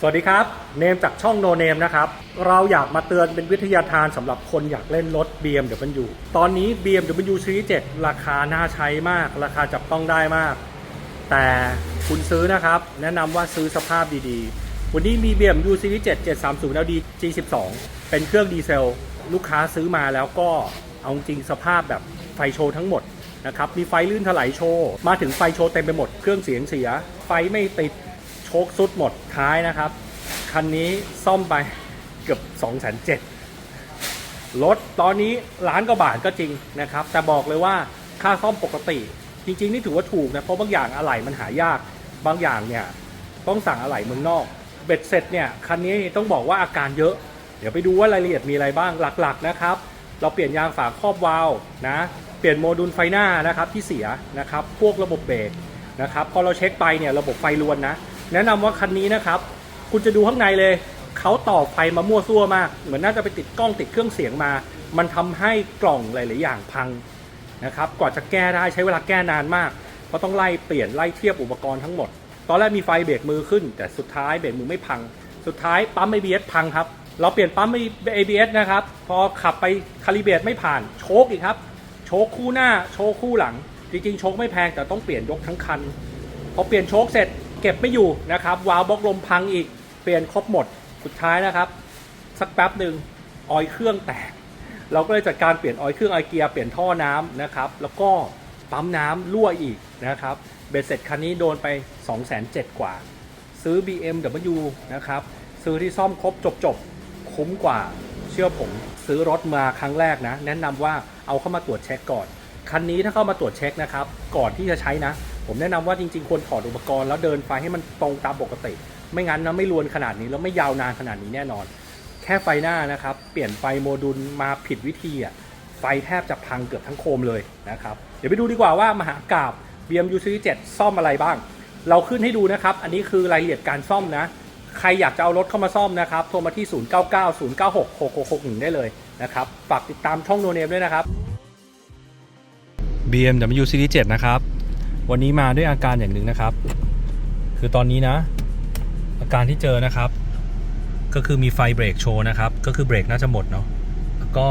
สวัสดีครับ เนมจากช่องโนเนมนะครับ เราอยากมาเตือนเป็นวิทยาทานสำหรับคนอยากเล่นรถ BMW ตอนนี้ BMW Series 7ราคาน่าใช้มาก ราคาจับต้องได้มาก แต่คุณซื้อนะครับ แนะนำว่าซื้อสภาพดีๆ วันนี้มี BMW Series 7 730 LD G12 เป็นเครื่องดีเซล ลูกค้าซื้อมาแล้วก็เอาจริงสภาพแบบไฟโชว์ทั้งหมดนะครับ มีไฟลื่นถลายโชว์ มาถึงไฟโชว์เต็มไปหมด เครื่องเสียงเสีย ไฟไม่ติด โชคสุดหมดท้ายนะครับ คันนี้ซ่อมไปเกือบ2 0 0 0 0รถตอนนี้ล้านกว่าบาทก็จริงนะครับ แต่บอกเลยว่าค่าซ่อมปกติ จริง ๆ นี่ถือว่าถูกนะ เพราะบางอย่างอะไหล่มันหายาก บางอย่างเนี่ยต้องสั่งอะไหล่เมืองนอก เบ็ดเสร็จเนี่ยคันนี้ต้องบอกว่าอาการเยอะ เดี๋ยวไปดูว่ารายละเอียดมีอะไรบ้างหลักๆนะครับ เราเปลี่ยนยางฝาครอบวาล์วนะ เปลี่ยนโมดูลไฟหน้านะครับที่เสียนะครับ พวกระบบเบรกนะครับ พอเราเช็คไปเนี่ยระบบไฟรวนนะ แนะนำว่าคันนี้นะครับ คุณจะดูข้างในเลยเขาต่อไฟมามั่วซั่วมาก เหมือนน่าจะไปติดกล้องติดเครื่องเสียงมา มันทำให้กล่องหลาย ๆ อย่างพังนะครับกว่าจะแก้ได้ใช้เวลาแก้นานมาก เพราะต้องไล่เปลี่ยนไล่เทียบอุปกรณ์ทั้งหมด ตอนแรกมีไฟเบรกมือขึ้น แต่สุดท้ายเบรกมือไม่พัง สุดท้ายปั๊ม ABS พังครับ เราเปลี่ยนปั๊ม ABS นะครับ พอขับไปคาลิเบรตไม่ผ่าน โชคอีกครับ โชคคู่หน้า โชคคู่หลัง จริง ๆ โชคไม่แพงแต่ต้องเปลี่ยนยกทั้งคัน พอเปลี่ยนโชคเสร็จ เก็บไม่อยู่นะครับวาล์วบล็อกลมพังอีก เปลี่ยนครบหมดสุดท้ายนะครับ สักแป๊บหนึ่งออยเครื่องแตก เราก็เลยจัดการเปลี่ยนออยเครื่องไอเกียร์เปลี่ยนท่อน้ำนะครับ แล้วก็ปั๊มน้ำรั่วอีกนะครับเบ็ดเสร็จคันนี้โดนไป 2 7 0 0 0กว่า ซื้อ BMW นะครับ ซื้อที่ซ่อมครบจบจบคุ้มกว่า เชื่อผมซื้อรถมาครั้งแรกนะ แนะนำว่าเอาเข้ามาตรวจเช็คก่อน คันนี้ถ้าเข้ามาตรวจเช็คนะครับ ก่อนที่จะใช้นะ ผมแนะนำว่าจริงๆควรถอดอุปกรณ์แล้วเดินไฟให้มันตรงตามปกติ ไม่งั้นนะไม่รวนขนาดนี้แล้วไม่ยาวนานขนาดนี้แน่นอน แค่ไฟหน้านะครับ เปลี่ยนไฟโมดูลมาผิดวิธีอะไฟแทบจะพังเกือบทั้งโคมเลยนะครับ เดี๋ยวไปดูดีกว่าว่ามหากราบ BMW Series 7ซ่อมอะไรบ้าง เราขึ้นให้ดูนะครับ อันนี้คือรายละเอียดการซ่อมนะ ใครอยากจะเอารถเข้ามาซ่อมนะครับ โทรมาที่ 0990966661 ได้เลยนะครับ ฝากติดตามช่องโนเนมด้วยนะครับ BMW Series 7นะครับ วันนี้มาด้วยอาการอย่างหนึ่งนะครับ คือตอนนี้นะ อาการที่เจอนะครับ ก็คือมีไฟเบรกโชว์นะครับ ก็คือเบรกน่าจะหมดเนาะแล้วก็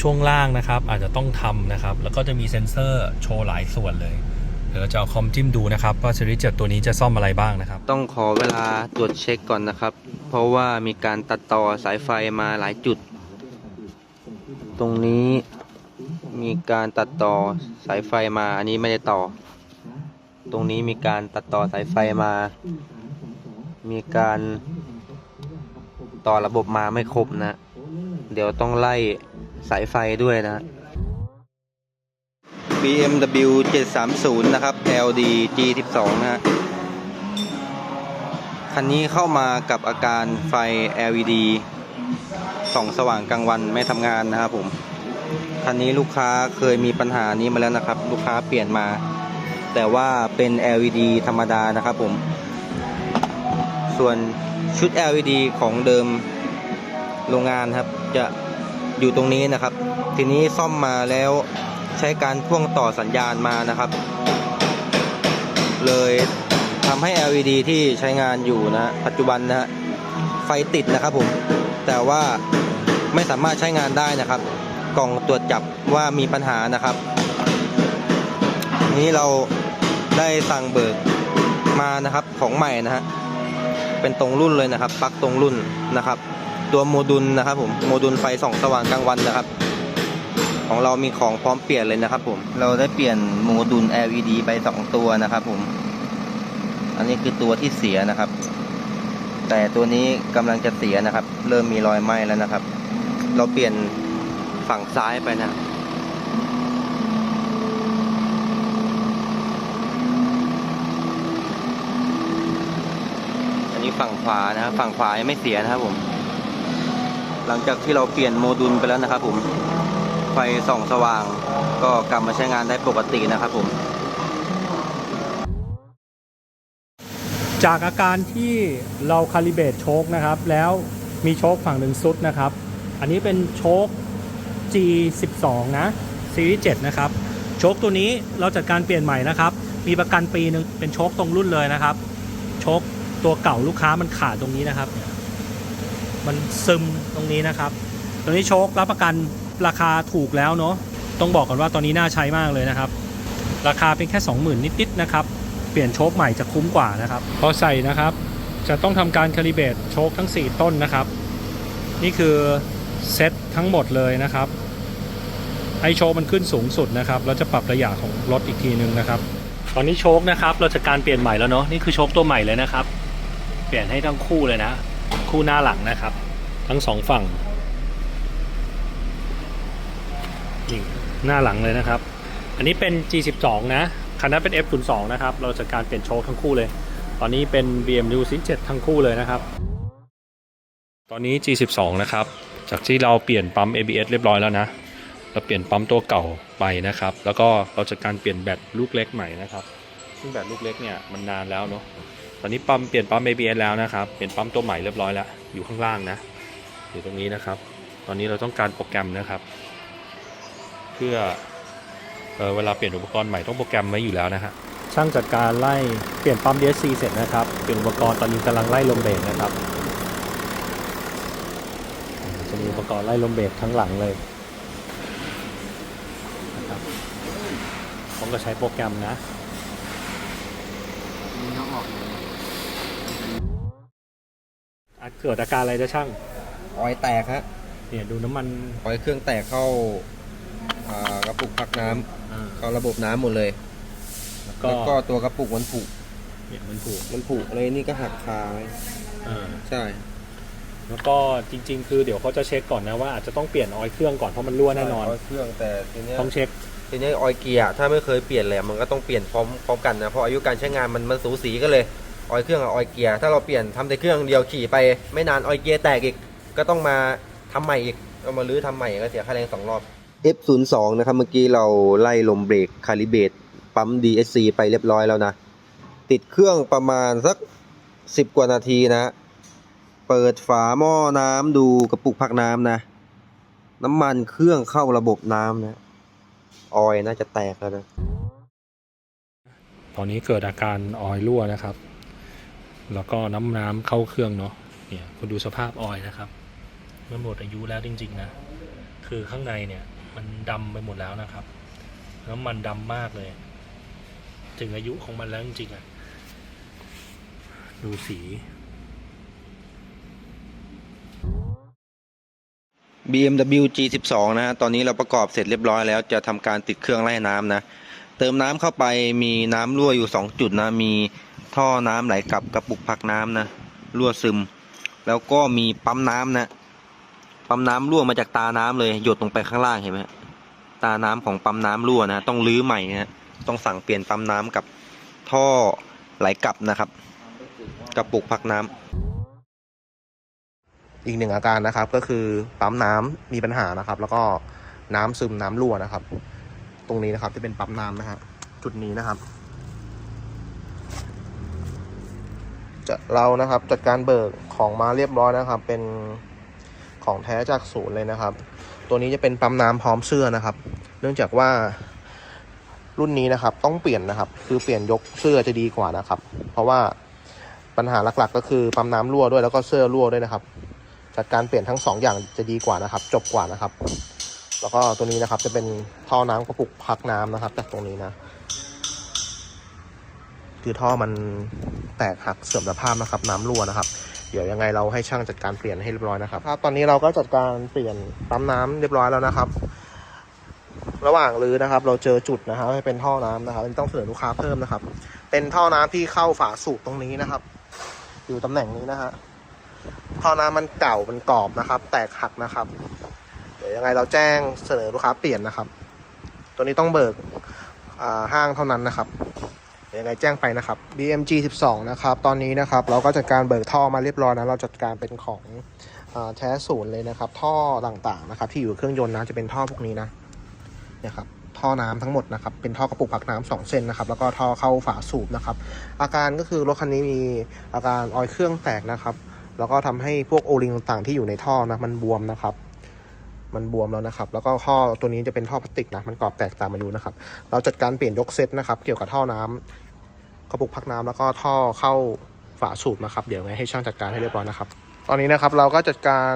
ช่วงล่างนะครับ อาจจะต้องทำนะครับ แล้วก็จะมีเซ็นเซอร์โชว์หลายส่วนเลยเดี๋ยวเราจะเอาคอมจิ้มดูนะครับว่าซีรีส์7ตัวนี้จะซ่อมอะไรบ้างนะครับ ต้องขอเวลาตรวจเช็คก่อนนะครับ เพราะว่ามีการตัดต่อสายไฟมาหลายจุด ตรงนี้ มีการตัดต่อสายไฟมา อันนี้ไม่ได้ต่อ ตรงนี้มีการตัดต่อสายไฟมา มีการต่อระบบมาไม่ครบนะ เดี๋ยวต้องไล่สายไฟด้วยนะ BMW 730 นะครับ LD G12 นะฮะ คันนี้เข้ามากับอาการไฟ LED ส่องสว่างกลางวันไม่ทำงานนะครับผม คันนี้ลูกค้าเคยมีปัญหานี้มาแล้วนะครับ ลูกค้าเปลี่ยนมา แต่ว่าเป็น LED ธรรมดานะครับผม ส่วนชุด LED ของเดิมโรงงานครับ จะอยู่ตรงนี้นะครับ ทีนี้ซ่อมมาแล้วใช้การพ่วงต่อสัญญาณมานะครับ เลยทำให้ LED ที่ใช้งานอยู่นะปัจจุบันนะฮะไฟติดนะครับผม แต่ว่าไม่สามารถใช้งานได้นะครับ กล่องตรวจจับว่ามีปัญหานะครับ นี้เราได้สั่งเบิกมานะครับของใหม่นะฮะเป็นตรงรุ่นเลยนะครับปลั๊กตรงรุ่นนะครับ ตัวโมดูลนะครับผมโมดูลไฟส่องสว่างกลางวันนะครับ ของเรามีของพร้อมเปลี่ยนเลยนะครับผมเราได้เปลี่ยนโมดูล LED ไป2ตัวนะครับผมอันนี้คือตัวที่เสียนะครับ แต่ตัวนี้กำลังจะเสียนะครับ เริ่มมีรอยไหม้แล้วนะครับ เราเปลี่ยน ฝั่งซ้ายไปนะอันนี้ฝั่งขวานะครับฝั่งขวายังไม่เสียนะครับผม หลังจากที่เราเปลี่ยนโมดูลไปแล้วนะครับผมไฟส่องสว่างก็กลับมาใช้งานได้ปกตินะครับผมจากอาการที่เราคาลิเบตโชคนะครับ แล้วมีโชคฝั่งหนึ่งซุดนะครับ อันนี้เป็นโชค G12 นะซีรีส์7นะครับ โชคตัวนี้เราจัดการเปลี่ยนใหม่นะครับ มีประกันปีหนึ่งเป็นโชคตรงรุ่นเลยนะครับ โชคตัวเก่าลูกค้ามันขาดตรงนี้นะครับ มันซึมตรงนี้นะครับ ตัวนี้โชครับประกันราคาถูกแล้วเนาะ ต้องบอกก่อนว่าตอนนี้น่าใช้มากเลยนะครับ ราคาเป็นแค่ 20,000 นิดๆนะครับ เปลี่ยนโชคใหม่จะคุ้มกว่านะครับ พอใส่นะครับ จะต้องทำการคาลิเบตโชคทั้ง 4 ต้นนะครับ นี่คือเซตทั้งหมดเลยนะครับ ให้โชคมันขึ้นสูงสุดนะครับเราจะปรับระยะของรถอีกทีนึงนะครับ ตอนนี้โชคนะครับ เราจะการเปลี่ยนใหม่แล้วเนาะนี่คือโชคตัวใหม่เลยนะครับ เปลี่ยนให้ทั้งคู่เลยนะ คู่หน้าหลังนะครับ ทั้งสองฝั่งนี่หน้าหลังเลยนะครับ อันนี้เป็น G12 นะคันนั้นเป็น F02 นะครับ เราจะการเปลี่ยนโชคทั้งคู่เลย ตอนนี้เป็น BMW C7 ทั้งคู่เลยนะครับ ตอนนี้ G12 นะครับ จากที่เราเปลี่ยนปั๊ม ABS เรียบร้อยแล้วนะ เราเปลี่ยนปั๊มตัวเก่าไปนะครับ แล้วก็เราจะการเปลี่ยนแบตลูกเล็กใหม่นะครับ ซึ่งแบตลูกเล็กเนี่ยมันนานแล้วเนาะตอนนี้ปั๊มเปลี่ยนปั๊ม ABS แล้วนะครับ เปลี่ยนปั๊มตัวใหม่เรียบร้อยแล้ว อยู่ข้างล่างนะ อยู่ตรงนี้นะครับ ตอนนี้เราต้องการโปรแกรมนะครับ เพื่อเออเวลาเปลี่ยนอุปกรณ์ใหม่ต้องโปรแกรมไว้อยู่แล้วนะฮะ ช่างจัดการไล่เปลี่ยนปั๊ม DSC เสร็จนะครับ เปลี่ยนอุปกรณ์ตอนนี้กำลังไล่ลมเบรกนะครับ จะมีอุปกรณ์ไล่ลมเบรกทั้งหลังเลยนะครับผม ก็ใช้โปรแกรมนะอะเกิดอาการอะไรจะช่างออยแตกฮะเนี่ยดูน้ำมันออยเครื่องแตกเข้าอ่ากระปุกพักน้ำอ่าเข้าระบบน้ำหมดเลยแล้วก็แล้วก็ตัวกระปุกมันผุเนี่ยมันผูกมันผุเลยนี่ก็หักคาไว้อ่า ใช่ แล้วก็จริง ๆ คือเดี๋ยวเขาจะเช็คก่อนนะว่าอาจจะต้องเปลี่ยนออยล์เครื่องก่อนเพราะมันรั่วแน่นอนออยเครื่องแต่ทีเนี้ยต้องเช็ค ทีนี้ออยเกียร์ถ้าไม่เคยเปลี่ยนเลยมันก็ต้องเปลี่ยนพร้อมพร้อมกันนะเพราะอายุการใช้งานมันมันสูสีกันเลยออยเครื่องกับออยเกียร์ถ้าเราเปลี่ยนทำแต่เครื่องเดียวขี่ไปไม่นานออยเกียร์แตกอีกก็ต้องมาทำใหม่อีกเอามาลื้อทำใหม่ก็เสียค่าแรงสองรอบ F02 นะครับเมื่อกี้เราไล่ลมเบรกคาลิเบตปั๊ม DSC ไปเรียบร้อยแล้วนะ ติดเครื่องประมาณสัก 10 กว่านาทีนะ เปิดฝาหม้อน้ำดูกระปุกพักน้ำนะ น้ำมันเครื่องเข้าระบบน้ำนะ ออยน่าจะแตกแล้วนะ ตอนนี้เกิดอาการออยรั่วนะครับ แล้วก็น้ำน้ำเข้าเครื่องเนาะ เนี่ยคุณดูสภาพออยนะครับ มันหมดอายุแล้วจริง ๆ นะ คือข้างในเนี่ย มันดำไปหมดแล้วนะครับ น้ำมันดำมากเลย ถึงอายุของมันแล้วจริงๆอะดูสี BMW G12 นะฮะ ตอนนี้เราประกอบเสร็จเรียบร้อยแล้ว จะทำการติดเครื่องไล่น้ำนะ เติมน้ำเข้าไปมีน้ำรั่วอยู่ 2 จุดนะ มีท่อน้ำไหลกลับกระปุกพักน้ำนะ รั่วซึม แล้วก็มีปั๊มน้ำนะ ปั๊มน้ำรั่วมาจากตาน้ำเลย หยดลงไปข้างล่างเห็นไหมตาน้ำของปั๊มน้ำรั่วนะ ต้องรื้อใหม่นะ ต้องสั่งเปลี่ยนปั๊มน้ำกับท่อไหลกลับนะครับ กระปุกพักน้ำ อีกหนึ่งอาการนะครับก็คือปั๊มน้ำมีปัญหานะครับ แล้วก็น้ำซึมน้ำรั่วนะครับ ตรงนี้นะครับที่เป็นปั๊มน้ำนะฮะจุดนี้นะครับ จะเรานะครับจัดการเบิกของมาเรียบร้อยนะครับ เป็นของแท้จากศูนย์เลยนะครับ ตัวนี้จะเป็นปั๊มน้ำพร้อมเสื้อนะครับ เนื่องจากว่ารุ่นนี้นะครับต้องเปลี่ยนนะครับ คือเปลี่ยนยกเสื้อจะดีกว่านะครับ เพราะว่าปัญหาหลักๆ ก็คือปั๊มน้ำรั่วด้วยแล้วก็เสื้อรั่วด้วยนะครับ จัดการเปลี่ยนทั้งสองอย่างจะดีกว่านะครับ จบกว่านะครับ แล้วก็ตัวนี้นะครับจะเป็นท่อน้ำกระปุกพักน้ำนะครับ จากตรงนี้นะคือท่อมันแตกหักเสื่อมสภาพนะครับ น้ำรั่วนะครับ เดี๋ยวยังไงเราให้ช่างจัดการเปลี่ยนให้เรียบร้อยนะครับครับตอนนี้เราก็จัดการเปลี่ยนปั๊มน้ำเรียบร้อยแล้วนะครับ ระหว่างรื้อนะครับ เราเจอจุดนะครับให้เป็นท่อน้ำนะครับต้องเสนอลูกค้าเพิ่มนะครับ เป็นท่อน้ำที่เข้าฝาสูบตรงนี้นะครับ อยู่ตำแหน่งนี้นะฮะ ท่อน้ำมันเก่ามันกรอบนะครับ แตกหักนะครับ เดี๋ยวยังไงเราแจ้งเสนอลูกค้าเปลี่ยนนะครับ ตัวนี้ต้องเบิกห้างเท่านั้นนะครับเดี๋ยวยังไงแจ้งไปนะครับ BMG 12 นะครับ ตอนนี้นะครับ เราก็จัดการเบิกท่อมาเรียบร้อยนะ เราจัดการเป็นของอแท้ศูนย์เลยนะครับ ท่อต่างๆนะครับ ที่อยู่เครื่องยนต์นะจะเป็นท่อพวกนี้นะเนี่ยครับท่อน้ำทั้งหมดนะครับ เป็นท่อกระปุกผักน้ำสองเส้นนะครับ แล้วก็ท่อเข้าฝาสูบนะครับ อาการก็คือรถคันนี้มีอาการออยเครื่องแตกนะครับ แล้วก็ทำให้พวกโอลิงต่างๆที่อยู่ในท่อนะมันบวมนะครับ มันบวมแล้วนะครับ แล้วก็ท่อตัวนี้จะเป็นท่อพลาสติกนะมันกรอบแตกตามอายุนะครับ เราจัดการเปลี่ยนยกเซตนะครับ เกี่ยวกับท่อน้ำกระปุกพักน้ำแล้วก็ท่อเข้าฝาสูบนะครับ เดี๋ยวไงให้ช่างจัดการให้เรียบร้อยนะครับ ตอนนี้นะครับเราก็จัดการ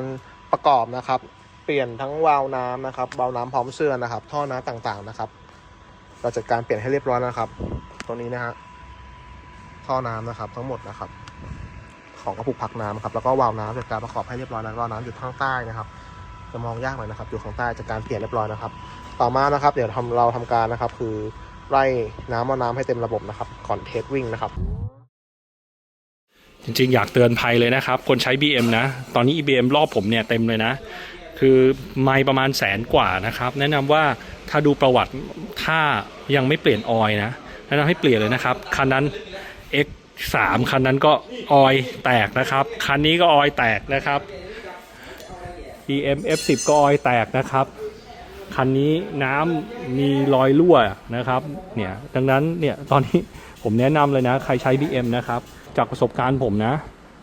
ประกอบนะครับ เปลี่ยนทั้งวาล์วน้ำนะครับวาล์วน้ำพร้อมเสื้อนะครับ ท่อน้ำต่างๆนะครับ เราจัดการเปลี่ยนให้เรียบร้อยแล้วนะครับ ตัวนี้นะฮะท่อน้ำนะครับ ทั้งหมดนะครับ ของกระปุกพักน้ำครับแล้วก็วาล์วน้ำจัดการประกอบให้เรียบร้อยแล้ววาล์วน้ำอยู่ข้างใต้นะครับ จะมองยากหน่อยนะครับ อยู่ข้างใต้จัดการเปลี่ยนเรียบร้อยนะครับ ต่อมานะครับ เดี๋ยวทำเราทำการนะครับ คือไล่น้ำเอาน้ำให้เต็มระบบนะครับ ก่อนเทสวิ่งนะครับ จริงๆ อยากเตือนภัยเลยนะครับ คนใช้ BM นะ ตอนนี้ EBM รอบผมเนี่ยเต็มเลยนะคือไม่ประมาณแสนกว่านะครับ แนะนำว่าถ้าดูประวัติถ้ายังไม่เปลี่ยนออยนะแนะนำให้เปลี่ยนเลยนะครับคันนั้น X3 คันนั้นก็ออยแตกนะครับ คันนี้ก็ออยแตกนะครับ BM F10 ก็ออยแตกนะครับ คันนี้น้ำมีรอยรั่วนะครับ เนี่ย ดังนั้นเนี่ยตอนนี้ผมแนะนำเลยนะ ใครใช้ BM นะครับ จากประสบการณ์ผมนะ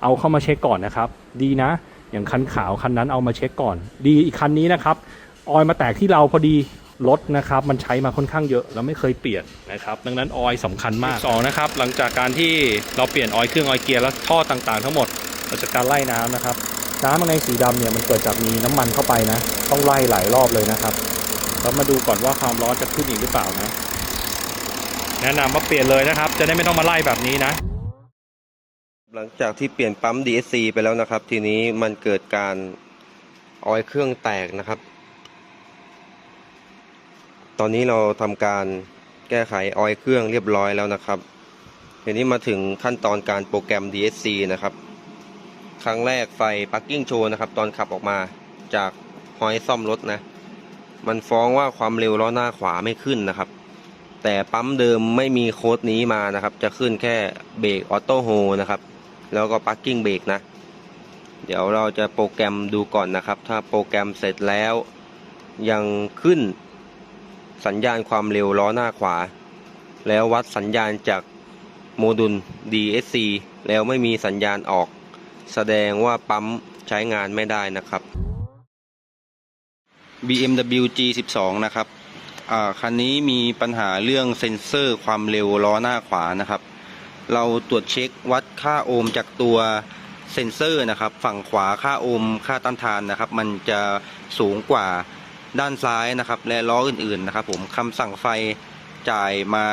เอาเข้ามาเช็คก่อนนะครับ ดีนะ อย่างคันขาวคันนั้นเอามาเช็คก่อน ดีอีกคันนี้นะครับ ออยมาแตกที่เราพอดี รถนะครับมันใช้มาค่อนข้างเยอะแล้วไม่เคยเปลี่ยนนะครับดังนั้นออยล์สำคัญมากสองนะครับหลังจากการที่เราเปลี่ยนออยล์เครื่องออยล์เกียร์และท่อต่างๆ ทั้งหมดเราจะการไล่น้ำนะครับ น้ำมันในสีดำเนี่ยมันเกิดจากมีน้ำมันเข้าไปนะ ต้องไล่หลายรอบเลยนะครับแล้วมาดูก่อนว่าความร้อนจะขึ้นอีกหรือเปล่านะ แนะนำว่าเปลี่ยนเลยนะครับ จะได้ไม่ต้องมาไล่แบบนี้นะหลังจากที่เปลี่ยนปั๊ม DSC ไปแล้วนะครับ ทีนี้มันเกิดการออยล์เครื่องแตกนะครับ ตอนนี้เราทำการแก้ไขออยเครื่องเรียบร้อยแล้วนะครับทีนี้มาถึงขั้นตอนการโปรแกรม DSC นะครับ ครั้งแรกไฟ Parking Show นะครับ ตอนขับออกมาจากฮอยซ่อมรถนะ มันฟ้องว่าความเร็วล้อหน้าขวาไม่ขึ้นนะครับ แต่ปั๊มเดิมไม่มีโค้ดนี้มานะครับ จะขึ้นแค่เบรกออโต้โฮนะครับ แล้วก็ Parking เบรกนะ เดี๋ยวเราจะโปรแกรมดูก่อนนะครับ ถ้าโปรแกรมเสร็จแล้วยังขึ้น สัญญาณความเร็วล้อหน้าขวา แล้ววัดสัญญาณจากโมดูล DSC แล้วไม่มีสัญญาณออก แสดงว่าปั๊มใช้งานไม่ได้นะครับ BMW G12 นะครับคันนี้มีปัญหาเรื่องเซ็นเซอร์ความเร็วล้อหน้าขวานะครับ เราตรวจเช็ควัดค่าโอห์มจากตัวเซ็นเซอร์นะครับ ฝั่งขวาค่าโอห์มค่าต้านทานนะครับ มันจะสูงกว่า ด้านซ้ายนะครับ และล้ออื่นๆนะครับ ผมคำสั่งไฟจ่ายมา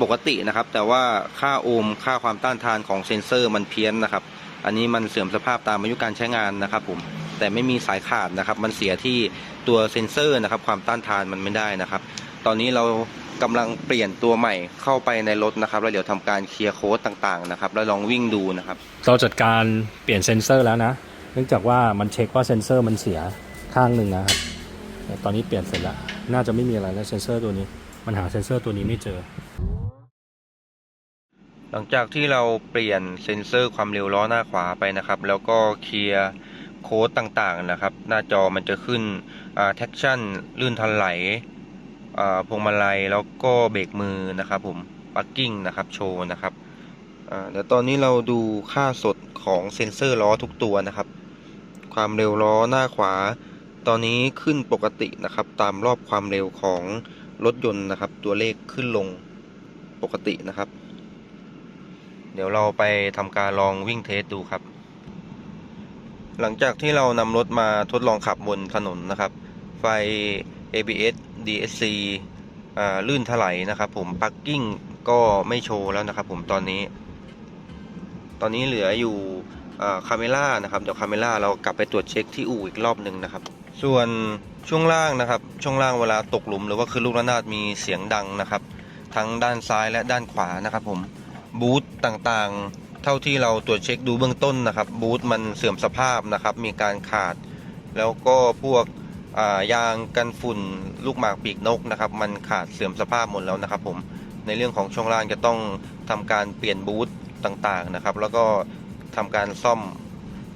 ปกตินะครับ แต่ว่าค่าโอห์มค่าความต้านทานของเซ็นเซอร์มันเพี้ยนนะครับ อันนี้มันเสื่อมสภาพตามอายุการใช้งานนะครับ ผมแต่ไม่มีสายขาดนะครับ มันเสียที่ตัวเซ็นเซอร์นะครับ ความต้านทานมันไม่ได้นะครับ ตอนนี้เรากำลังเปลี่ยนตัวใหม่เข้าไปในรถนะครับแล้วเดี๋ยวทำการเคลียร์โค้ดต่างๆนะครับ แล้วลองวิ่งดูนะครับ เราจัดการเปลี่ยนเซ็นเซอร์แล้วนะ เนื่องจากว่ามันเช็คว่าเซ็นเซอร์มันเสียข้างหนึ่งนะครับ ตอนนี้เปลี่ยนเสร็จแล้วน่าจะไม่มีอะไรแล้วเซนเซอร์ตัวนี้มันหาเซนเซอร์ตัวนี้ไม่เจอ หลังจากที่เราเปลี่ยนเซนเซอร์ความเร็วล้อหน้าขวาไปนะครับ แล้วก็เคลียร์โค้ดต่างๆนะครับ หน้าจอมันจะขึ้นแท็กชั่นลื่นทันไหลพวงมาลัยแล้วก็เบรกมือนะครับผมปักกิ้งนะครับโชว์นะครับเดี๋ยวตอนนี้เราดูค่าสดของเซ็นเซอร์ล้อทุกตัวนะครับ ความเร็วล้อหน้าขวา ตอนนี้ขึ้นปกตินะครับ ตามรอบความเร็วของรถยนต์นะครับ ตัวเลขขึ้นลงปกตินะครับ เดี๋ยวเราไปทำการลองวิ่งเทสดูครับ หลังจากที่เรานำรถมาทดลองขับบนถนนนะครับ ไฟ ABS DSC ลื่นถลายนะครับ ผมปักกิ้งก็ไม่โชว์แล้วนะครับ ผมตอนนี้ ตอนนี้เหลืออยู่ คาเมล่านะครับเดี๋ยวคาเมล่าเรากลับไปตรวจเช็คที่อู่อีกรอบหนึ่งนะครับ ส่วนช่วงล่างนะครับ ช่วงล่างเวลาตกหลุมหรือว่าคือลูกระนาดมีเสียงดังนะครับ ทั้งด้านซ้ายและด้านขวานะครับ ผมบูธต่างๆ เท่าที่เราตรวจเช็คดูเบื้องต้นนะครับบูธมันเสื่อมสภาพนะครับ มีการขาด แล้วก็พวกยางกันฝุ่นลูกหมากปีกนกนะครับ มันขาดเสื่อมสภาพหมดแล้วนะครับ ผมในเรื่องของช่วงล่างจะต้องทำการเปลี่ยนบูธต่างๆนะครับ แล้วก็ ทำการซ่อม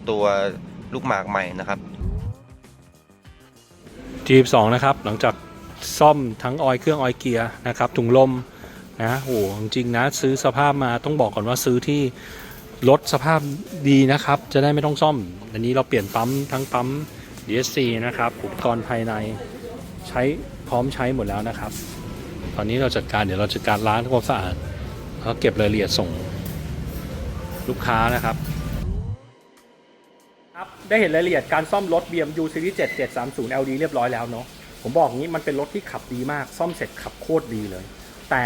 ตัวลูกหมากใหม่นะครับ G2 นะครับหลังจากซ่อมทั้งออยเครื่องออยเกียร์นะครับถุงลมนะโหจริงนะซื้อสภาพมาต้องบอกก่อนว่าซื้อที่รถสภาพดีนะครับ จะได้ไม่ต้องซ่อม อันนี้เราเปลี่ยนปั๊มทั้งปั๊ม ESC นะครับอุปกรณ์ภายในใช้พร้อมใช้หมดแล้วนะครับ ตอนนี้เราจัดการเดี๋ยวเราจัดการล้างทำความสะอาดแล้วเก็บรายละเอียดส่ง ลูกค้านะครับครับ ได้เห็นรายละเอียดการซ่อมรถ BMW Series 7 730 LD เรียบร้อยแล้วเนาะผมบอกงี้มันเป็นรถที่ขับดีมาก ซ่อมเสร็จขับโคตรดีเลย แต่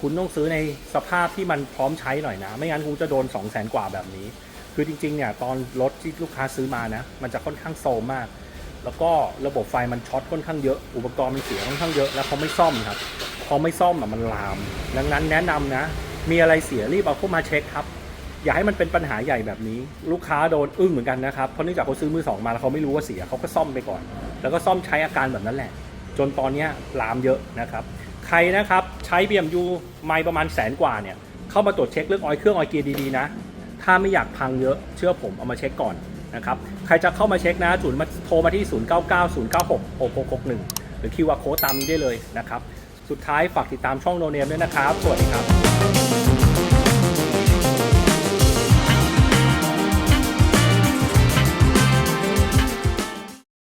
คุณต้องซื้อในสภาพที่มันพร้อมใช้หน่อยนะ ไม่งั้นคุณจะโดน 2 0 0 0 0 0กว่าแบบนี้ คือจริงๆเนี่ยตอนรถที่ลูกค้าซื้อมานะ มันจะค่อนข้างโซมมาก แล้วก็ระบบไฟมันช็อตค่อนข้างเยอะ อุปกรณ์มันเสียค่อนข้างเยอะแล้วเขาไม่ซ่อมครับพอไม่ซ่อมอะมันลาม ดังนั้นแนะนำนะ มีอะไรเสียรีบเอาเข้ามาเช็คครับ อย่าให้มันเป็นปัญหาใหญ่แบบนี้ ลูกค้าโดนอึ้งเหมือนกันนะครับ เพราะเนื่องจากเขาซื้อมือสองมาแล้วเขาไม่รู้ว่าเสียเขาก็ซ่อมไปก่อน แล้วก็ซ่อมใช้อาการแบบนั้นแหละ จนตอนนี้ลามเยอะนะครับ ใครนะครับใช้ BMW ไมล์ประมาณแสนกว่าเนี่ยเข้ามาตรวจเช็คเรื่องออยเครื่องออยเกียร์ดีๆนะ ถ้าไม่อยากพังเยอะเชื่อผมเอามาเช็คก่อนนะครับใครจะเข้ามาเช็คนะศูนมาโทรมาที่ 0 9 9 0 9 6 6 6 6 1 หรือคิวอาร์โค้ดตามนี้ได้เลยนะครับสุดท้ายฝากติดตามช่องโนเนมด้วยนะครับ สวัสดีครับ